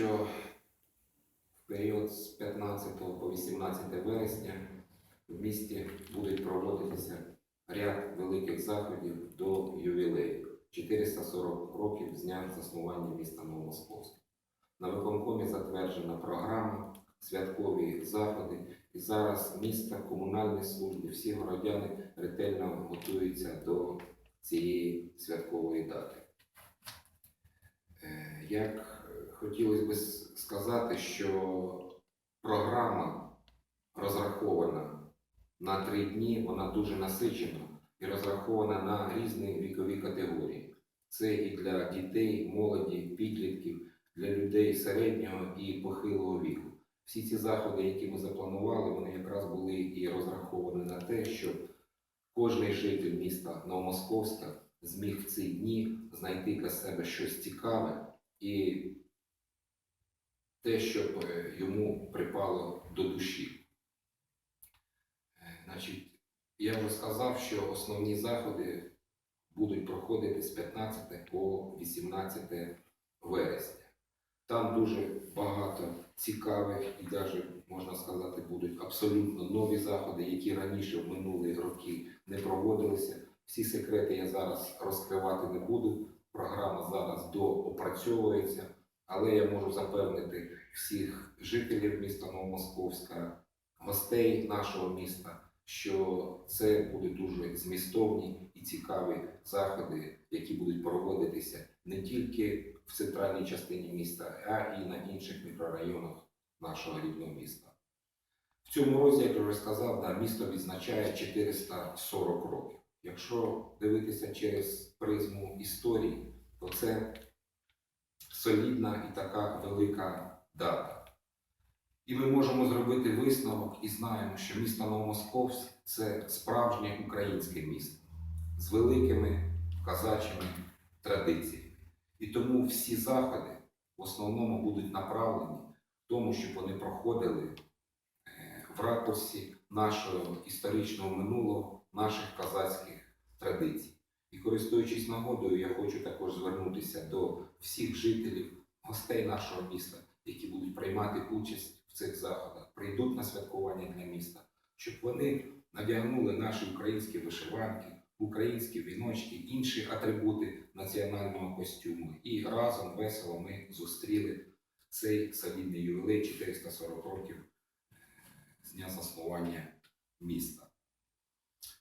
що в період з 15 по 18 вересня в місті будуть проводитися ряд великих заходів до ювілею 440 років з дня заснування міста Новомосковська. На виконкомі затверджена програма, святкові заходи, і зараз місто, комунальні служби, всі городяни ретельно готуються до цієї святкової дати. Е, Як хотілося б сказати, що програма розрахована на три дні, вона дуже насичена і розрахована на різні вікові категорії. Це і для дітей, молоді, підлітків, для людей середнього і похилого віку. Всі ці заходи, які ми запланували, вони якраз були і розраховані на те, щоб кожний житель міста Новомосковська зміг в ці дні знайти для себе щось цікаве і те, щоб е, йому припало до душі. Е, Значить, я вже сказав, що основні заходи будуть проходити з 15 по 18 вересня. Там дуже багато цікавих і навіть, можна сказати, будуть абсолютно нові заходи, які раніше в минулі роки не проводилися. Всі секрети я зараз розкривати не буду. Програма зараз доопрацьовується, але я можу запевнити всіх жителів міста Новомосковська, гостей нашого міста, що це будуть дуже змістовні і цікаві заходи, які будуть проводитися не тільки в центральній частині міста, а і на інших мікрорайонах нашого рідного міста. В цьому році, як я вже сказав, да, місто відзначає 440 років. Якщо дивитися через призму історії, то це солідна і така велика дата. І ми можемо зробити висновок і знаємо, що місто Новомосковськ це справжнє українське місто з великими казачими традиціями. І тому всі заходи в основному будуть направлені в тому, щоб вони проходили е, в ракурсі нашого історичного минулого, наших казацьких традицій. І користуючись нагодою, я хочу також звернутися до всіх жителів, гостей нашого міста, які будуть приймати участь в цих заходах, прийдуть на святкування для міста, щоб вони надягнули наші українські вишиванки, українські віночки, інші атрибути національного костюму. І разом весело ми зустріли цей солідний ювілей 440 років з дня заснування міста.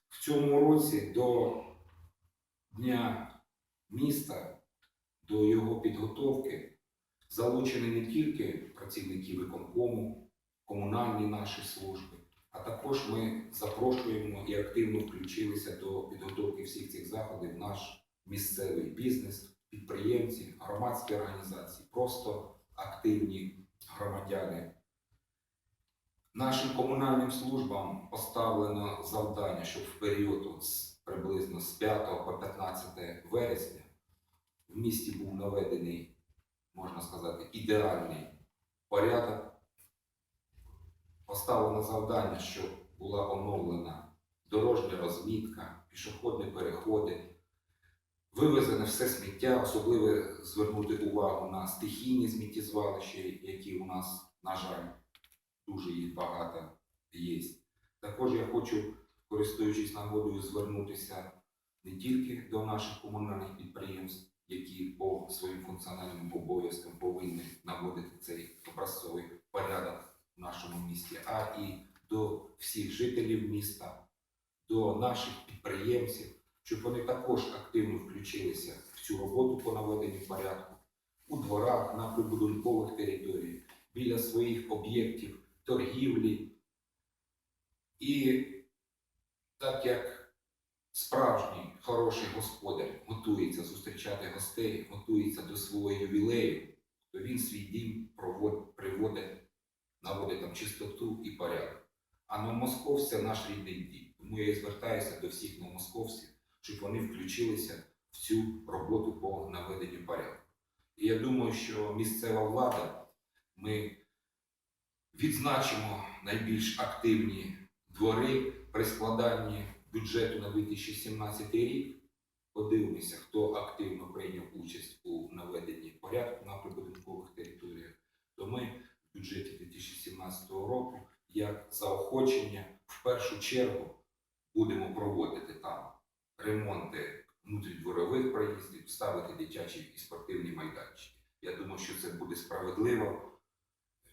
В цьому році до Дня міста, до його підготовки залучені не тільки працівники виконкому, комунальні наші служби, а також ми запрошуємо і активно включилися до підготовки всіх цих заходів наш місцевий бізнес, підприємці, громадські організації, просто активні громадяни. Нашим комунальним службам поставлено завдання, щоб в період приблизно з 5 по 15 вересня в місті був наведений, можна сказати, ідеальний порядок. Поставлено завдання, щоб була оновлена дорожня розмітка, пішохідні переходи, вивезене все сміття, особливо звернути увагу на стихійні сміттєзвалища, які у нас, на жаль, дуже їх багато є. Також я хочу, користуючись нагодою, звернутися не тільки до наших комунальних підприємств, які по своїм функціональним обов'язкам повинні наводити цей образцовий порядок в нашому місті, а і до всіх жителів міста, до наших підприємців, щоб вони також активно включилися в цю роботу по наведенню порядку у дворах, на прибудинкових територіях, біля своїх об'єктів торгівлі. І так як справжній хороший господар готується зустрічати гостей, готується до свого ювілею, то він свій дім приводить, наводить там чистоту і порядок. А новомосковськ це наш рідний дім. Тому я і звертаюся до всіх новомосковців, щоб вони включилися в цю роботу по наведенню порядку. І я думаю, що місцева влада, ми відзначимо найбільш активні двори при складанні бюджету на 2017 рік. Подивимося, хто активно прийняв участь у наведенні порядку на прибудинкових територіях, то ми в бюджеті 2017 року, як заохочення, в першу чергу будемо проводити там ремонти внутрідворових проїздів, ставити дитячі і спортивні майданчики. Я думаю, що це буде справедливо,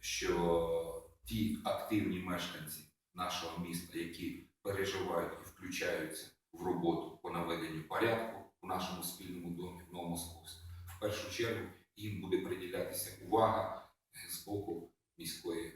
що ті активні мешканці нашого міста, які переживають і включаються в роботу по наведенню порядку у нашому спільному домі в Новомосковську, в першу чергу їм буде приділятися увага з боку міської